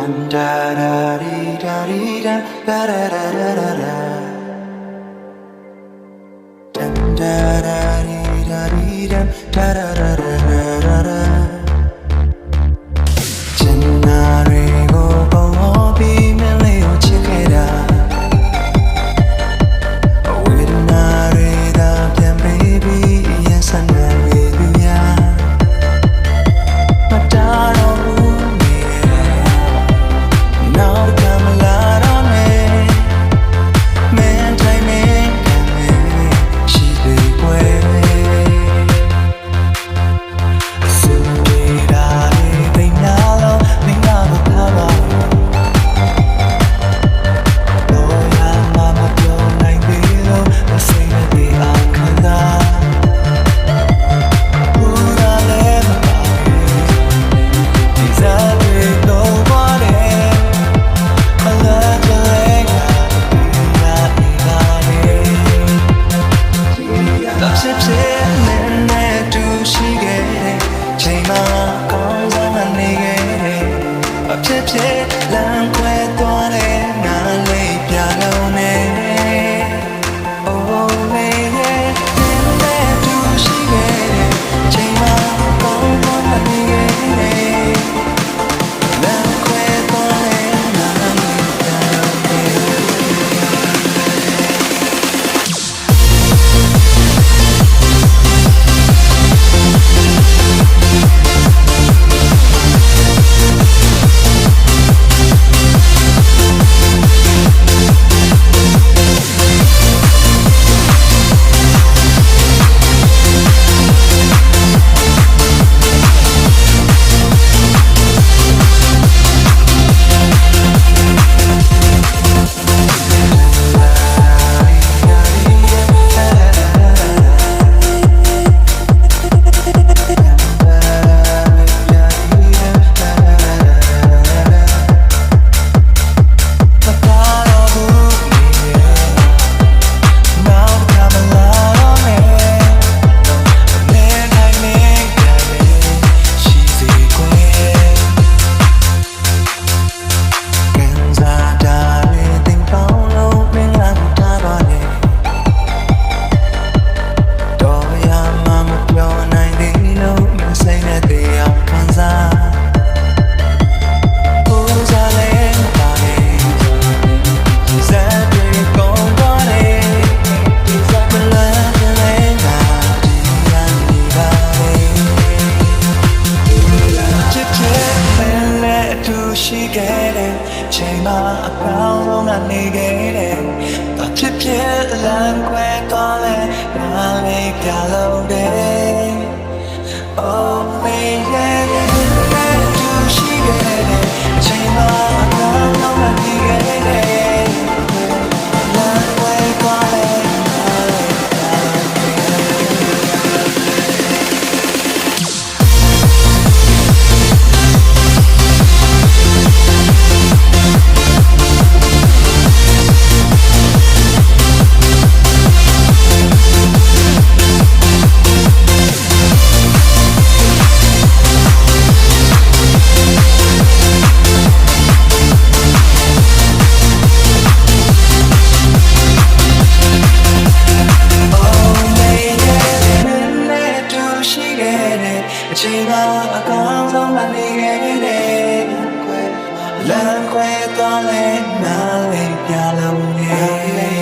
dun da da dee da dee da da da da da da da. Da da da dee da dee dun da da da မှာကောင်းစားမနေခဲ့အဖြစ်ဖြစ် နေခဲ့တယ်ဘာဖြစ်ဖြစ်လမ်းခွဲတော့လဲမလေးကလုံးတယ် Oh me yeah လမ်းခွဲသွားလဲနားလဲပြလာမှုနေ